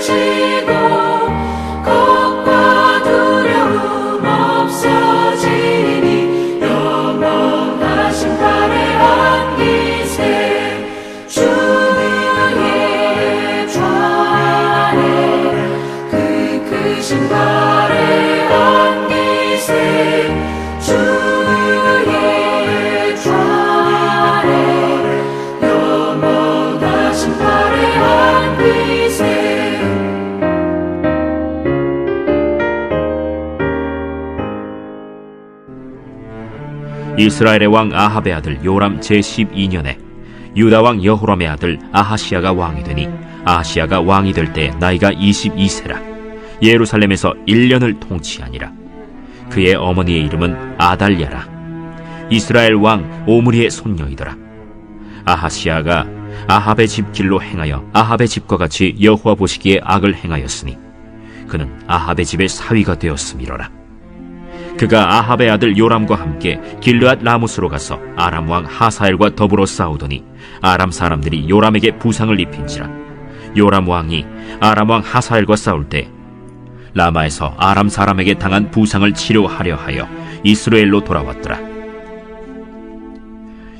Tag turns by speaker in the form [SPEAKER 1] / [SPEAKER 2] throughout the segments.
[SPEAKER 1] tree.
[SPEAKER 2] 이스라엘의 왕 아합의 아들 요람 제12년에 유다 왕 여호람의 아들 아하시아가 왕이 되니 아하시아가 왕이 될 때 나이가 22세라. 예루살렘에서 1년을 통치하니라. 그의 어머니의 이름은 아달랴라. 이스라엘 왕 오므리의 손녀이더라. 아하시아가 아합의 집 길로 행하여 아합의 집과 같이 여호와 보시기에 악을 행하였으니 그는 아합의 집의 사위가 되었음이로라 그가 아합의 아들 요람과 함께 길르앗 라무스로 가서 아람 왕 하사엘과 더불어 싸우더니 아람 사람들이 요람에게 부상을 입힌지라 요람 왕이 아람 왕 하사엘과 싸울 때 라마에서 아람 사람에게 당한 부상을 치료하려 하여 이스라엘로 돌아왔더라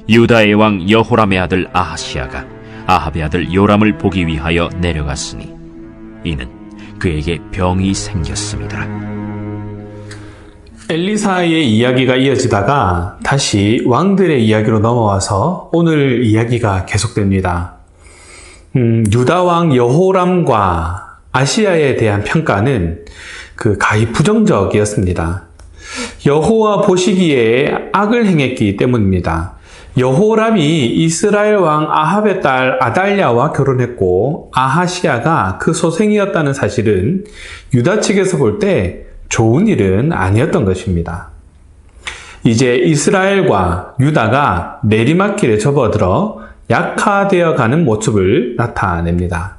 [SPEAKER 2] 유다의 왕 여호람의 아들 아하시아가 아합의 아들 요람을 보기 위하여 내려갔으니 이는 그에게 병이 생겼습니다.
[SPEAKER 3] 엘리사의 이야기가 이어지다가 다시 왕들의 이야기로 넘어와서 오늘 이야기가 계속됩니다. 음, 유다 왕 여호람과 아시아에 대한 평가는 그 가히 부정적이었습니다. 여호와 보시기에 악을 행했기 때문입니다. 여호람이 이스라엘 왕 아합의 딸 아달랴와 결혼했고 아하시아가 그 소생이었다는 사실은 유다 측에서 볼 때 좋은 일은 아니었던 것입니다. 이제 이스라엘과 유다가 내리막길에 접어들어 약화되어 가는 모습을 나타냅니다.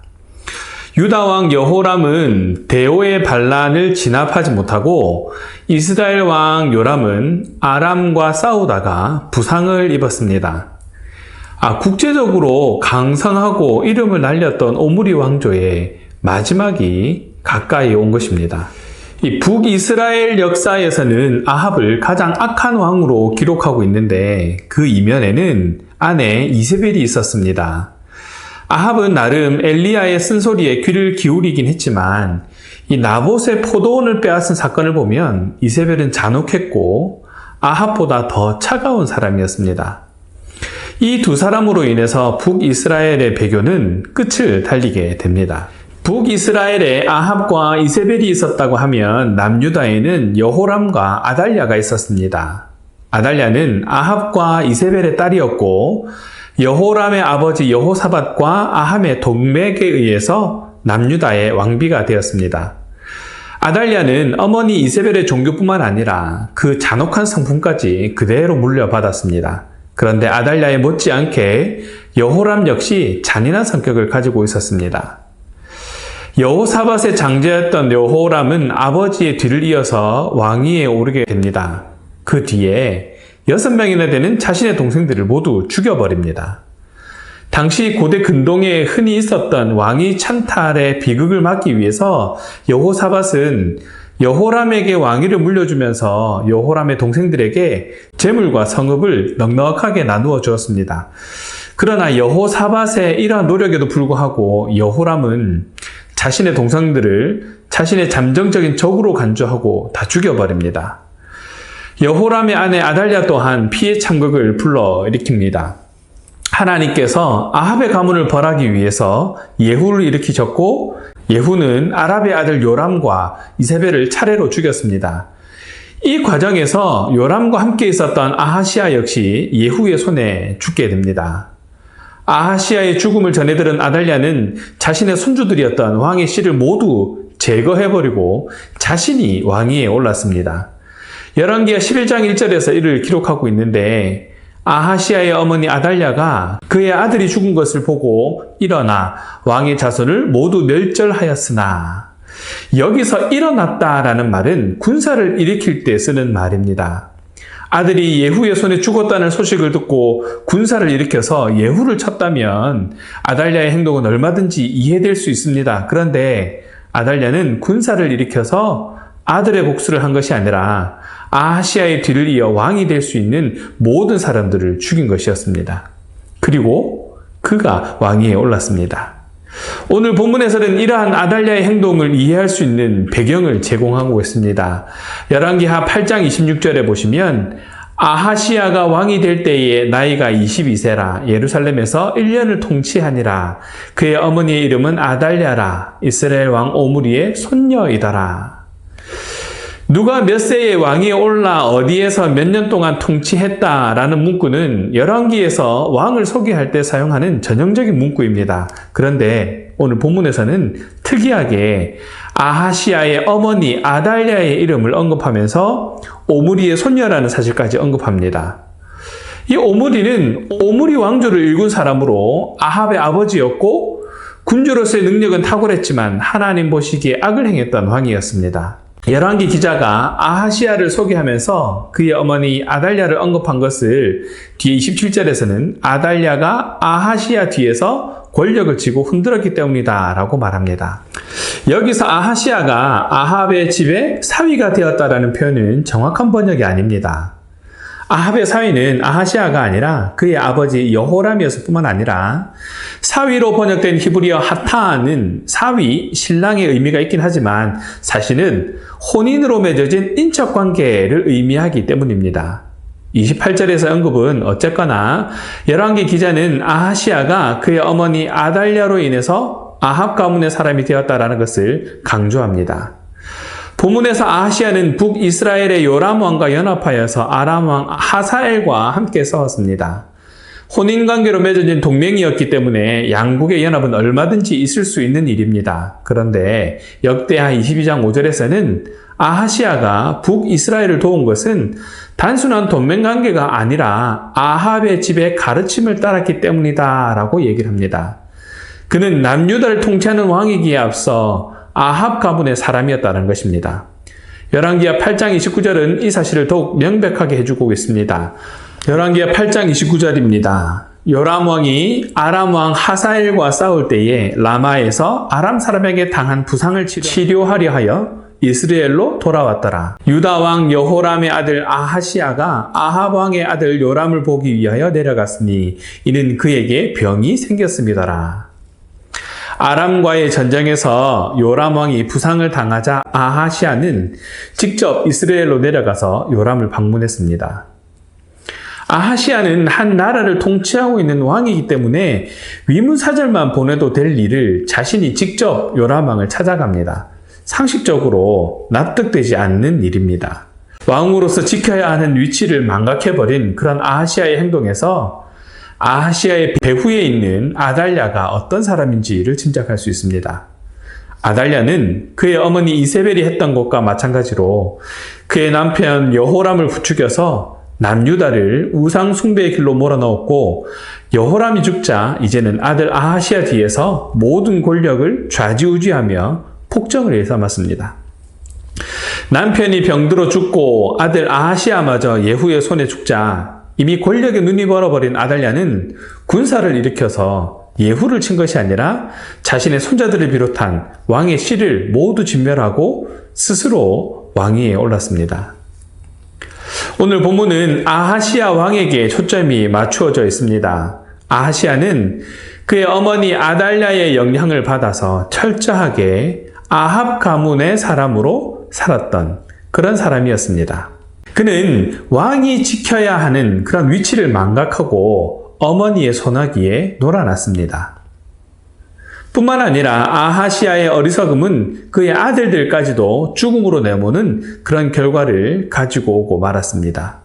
[SPEAKER 3] 유다 왕 여호람은 대오의 반란을 진압하지 못하고 이스라엘 왕 요람은 아람과 싸우다가 부상을 입었습니다. 아, 국제적으로 강성하고 이름을 날렸던 오므리 왕조의 마지막이 가까이 온 것입니다. 이 북이스라엘 역사에서는 아합을 가장 악한 왕으로 기록하고 있는데 그 이면에는 아내 이세벨이 있었습니다. 아합은 나름 엘리야의 쓴소리에 귀를 기울이긴 했지만 이 나봇의 포도원을 빼앗은 사건을 보면 이세벨은 잔혹했고 아합보다 더 차가운 사람이었습니다. 이 두 사람으로 인해서 북이스라엘의 배교는 끝을 달리게 됩니다. 북이스라엘에 아합과 이세벨이 있었다고 하면 남유다에는 여호람과 아달랴가 있었습니다. 아달랴는 아합과 이세벨의 딸이었고 여호람의 아버지 여호사밧과 아함의 동맥에 의해서 남유다의 왕비가 되었습니다. 아달랴는 어머니 이세벨의 종교뿐만 아니라 그 잔혹한 성품까지 그대로 물려받았습니다. 그런데 아달랴에 못지않게 여호람 역시 잔인한 성격을 가지고 있었습니다. 여호사밧의 장제였던 여호람은 아버지의 뒤를 이어서 왕위에 오르게 됩니다. 그 뒤에 여섯 명이나 되는 자신의 동생들을 모두 죽여버립니다. 당시 고대 근동에 흔히 있었던 왕위 찬탈의 비극을 막기 위해서 여호사밧은 여호람에게 왕위를 물려주면서 여호람의 동생들에게 재물과 성읍을 넉넉하게 나누어 주었습니다. 그러나 여호사밧의 이러한 노력에도 불구하고 여호람은 자신의 동생들을 자신의 잠정적인 적으로 간주하고 다 죽여버립니다. 여호람의 아내 아달랴 또한 피해 참극을 불러일으킵니다. 하나님께서 아합의 가문을 벌하기 위해서 예후를 일으키셨고 예후는 아랍의 아들 요람과 이세벨을 차례로 죽였습니다. 이 과정에서 요람과 함께 있었던 아하시아 역시 예후의 손에 죽게 됩니다. 아하시아의 죽음을 전해들은 아달랴는 자신의 손주들이었던 왕의 씨를 모두 제거해버리고 자신이 왕위에 올랐습니다. 열왕기하 11장 1절에서 이를 기록하고 있는데 아하시아의 어머니 아달랴가 그의 아들이 죽은 것을 보고 일어나 왕의 자손을 모두 멸절하였으나 여기서 일어났다라는 말은 군사를 일으킬 때 쓰는 말입니다. 아들이 예후의 손에 죽었다는 소식을 듣고 군사를 일으켜서 예후를 쳤다면 아달랴의 행동은 얼마든지 이해될 수 있습니다. 그런데 아달랴는 군사를 일으켜서 아들의 복수를 한 것이 아니라 아시아의 뒤를 이어 왕이 될 수 있는 모든 사람들을 죽인 것이었습니다. 그리고 그가 왕위에 올랐습니다. 오늘 본문에서는 이러한 아달랴의 행동을 이해할 수 있는 배경을 제공하고 있습니다. 열왕기하 8장 26절에 보시면 아하시아가 왕이 될 때에 나이가 22세라. 예루살렘에서 1년을 통치하니라. 그의 어머니의 이름은 아달랴라. 이스라엘 왕 오므리의 손녀이더라 누가 몇 세에 왕이 올라 어디에서 몇 년 동안 통치했다라는 문구는 열왕기에서 왕을 소개할 때 사용하는 전형적인 문구입니다. 그런데 오늘 본문에서는 특이하게 아하시아의 어머니 아달랴의 이름을 언급하면서 오므리의 손녀라는 사실까지 언급합니다. 이 오므리는 오므리 왕조를 일군 사람으로 아합의 아버지였고 군주로서의 능력은 탁월했지만 하나님 보시기에 악을 행했던 왕이었습니다. 열왕기 기자가 아하시아를 소개하면서 그의 어머니 아달랴를 언급한 것을 뒤에 27절에서는 아달랴가 아하시아 뒤에서 권력을 쥐고 흔들었기 때문이다 라고 말합니다. 여기서 아하시아가 아합의 집에 사위가 되었다라는 표현은 정확한 번역이 아닙니다. 아합의 사위는 아하시아가 아니라 그의 아버지 여호람이었을 뿐만 아니라 사위로 번역된 히브리어 하타는 사위, 신랑의 의미가 있긴 하지만 사실은 혼인으로 맺어진 인척 관계를 의미하기 때문입니다. 28절에서 언급은 어쨌거나 열왕기 기자는 아하시아가 그의 어머니 아달랴로 인해서 아합 가문의 사람이 되었다라는 것을 강조합니다. 본문에서 아하시아는 북이스라엘의 요람 왕과 연합하여서 아람 왕 하사엘과 함께 싸웠습니다. 혼인 관계로 맺어진 동맹이었기 때문에 양국의 연합은 얼마든지 있을 수 있는 일입니다. 그런데 역대하 22장 5절에서는 아하시아가 북이스라엘을 도운 것은 단순한 동맹 관계가 아니라 아합의 집에 가르침을 따랐기 때문이다라고 얘기를 합니다. 그는 남유다를 통치하는 왕이기에 앞서 아합 가문의 사람이었다는 것입니다. 열왕기하 8장 29절은 이 사실을 더욱 명백하게 해주고 있습니다. 열왕기하 8장 29절입니다. 요람 왕이 아람 왕 하사엘과 싸울 때에 라마에서 아람 사람에게 당한 부상을 치료하려 하여 이스라엘로 돌아왔더라. 유다 왕 여호람의 아들 아하시아가 아합 왕의 아들 요람을 보기 위하여 내려갔으니 이는 그에게 병이 생겼습니다라. 아람과의 전쟁에서 요람 왕이 부상을 당하자 아하시아는 직접 이스라엘로 내려가서 요람을 방문했습니다. 아하시아는 한 나라를 통치하고 있는 왕이기 때문에 위문사절만 보내도 될 일을 자신이 직접 요람 왕을 찾아갑니다. 상식적으로 납득되지 않는 일입니다. 왕으로서 지켜야 하는 위치를 망각해버린 그런 아하시아의 행동에서 아하시아의 배후에 있는 아달랴가 어떤 사람인지를 짐작할 수 있습니다. 아달랴는 그의 어머니 이세벨이 했던 것과 마찬가지로 그의 남편 여호람을 부추겨서 남유다를 우상 숭배의 길로 몰아넣었고 여호람이 죽자 이제는 아들 아하시아 뒤에서 모든 권력을 좌지우지하며 폭정을 일삼았습니다. 남편이 병들어 죽고 아들 아하시아마저 예후의 손에 죽자 이미 권력에 눈이 멀어버린 아달랴는 군사를 일으켜서 예후를 친 것이 아니라 자신의 손자들을 비롯한 왕의 씨를 모두 진멸하고 스스로 왕위에 올랐습니다. 오늘 본문은 아하시아 왕에게 초점이 맞추어져 있습니다. 아하시아는 그의 어머니 아달랴의 영향을 받아서 철저하게 아합 가문의 사람으로 살았던 그런 사람이었습니다. 그는 왕이 지켜야 하는 그런 위치를 망각하고 어머니의 소나기에 놀아났습니다. 뿐만 아니라 아하시아의 어리석음은 그의 아들들까지도 죽음으로 내모는 그런 결과를 가지고 오고 말았습니다.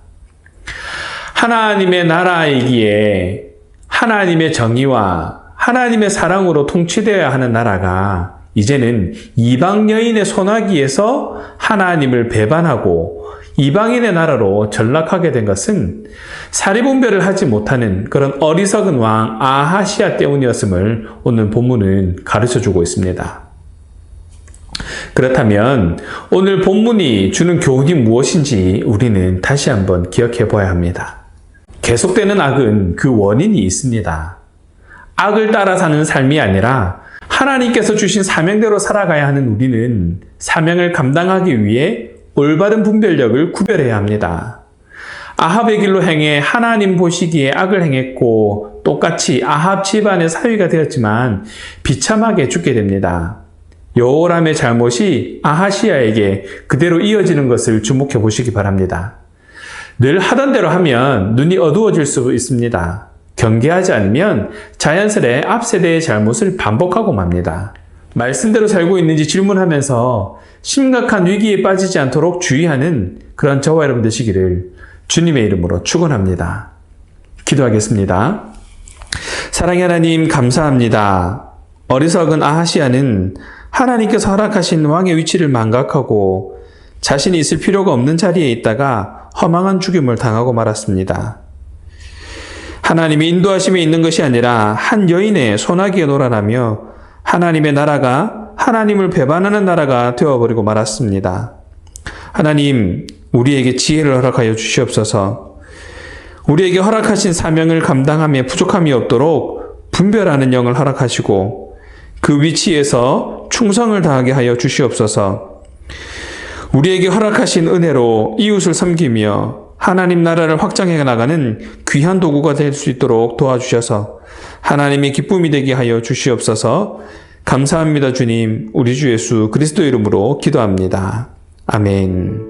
[SPEAKER 3] 하나님의 나라이기에 하나님의 정의와 하나님의 사랑으로 통치되어야 하는 나라가 이제는 이방 여인의 소나기에서 하나님을 배반하고 이방인의 나라로 전락하게 된 것은 사리분별을 하지 못하는 그런 어리석은 왕 아하시아 때문이었음을 오늘 본문은 가르쳐 주고 있습니다. 그렇다면 오늘 본문이 주는 교훈이 무엇인지 우리는 다시 한번 기억해 보아야 합니다. 계속되는 악은 그 원인이 있습니다. 악을 따라 사는 삶이 아니라 하나님께서 주신 사명대로 살아가야 하는 우리는 사명을 감당하기 위해 올바른 분별력을 구별해야 합니다. 아합의 길로 행해 하나님 보시기에 악을 행했고 똑같이 아합 집안의 사위가 되었지만 비참하게 죽게 됩니다. 여호람의 잘못이 아하시아에게 그대로 이어지는 것을 주목해 보시기 바랍니다. 늘 하던 대로 하면 눈이 어두워질 수 있습니다. 경계하지 않으면 자연스레 앞 세대의 잘못을 반복하고 맙니다. 말씀대로 살고 있는지 질문하면서 심각한 위기에 빠지지 않도록 주의하는 그런 저와 여러분 되시기를 주님의 이름으로 축원합니다. 기도하겠습니다. 사랑의 하나님 감사합니다. 어리석은 아하시아는 하나님께서 허락하신 왕의 위치를 망각하고 자신이 있을 필요가 없는 자리에 있다가 허망한 죽임을 당하고 말았습니다. 하나님이 인도하심에 있는 것이 아니라 한 여인의 소나기에 놀아나며 하나님의 나라가 하나님을 배반하는 나라가 되어버리고 말았습니다. 하나님, 우리에게 지혜를 허락하여 주시옵소서. 우리에게 허락하신 사명을 감당함에 부족함이 없도록 분별하는 영을 허락하시고 그 위치에서 충성을 다하게 하여 주시옵소서. 우리에게 허락하신 은혜로 이웃을 섬기며 하나님 나라를 확장해 나가는 귀한 도구가 될 수 있도록 도와주셔서 하나님의 기쁨이 되게 하여 주시옵소서. 감사합니다, 주님. 우리 주 예수 그리스도 이름으로 기도합니다. 아멘.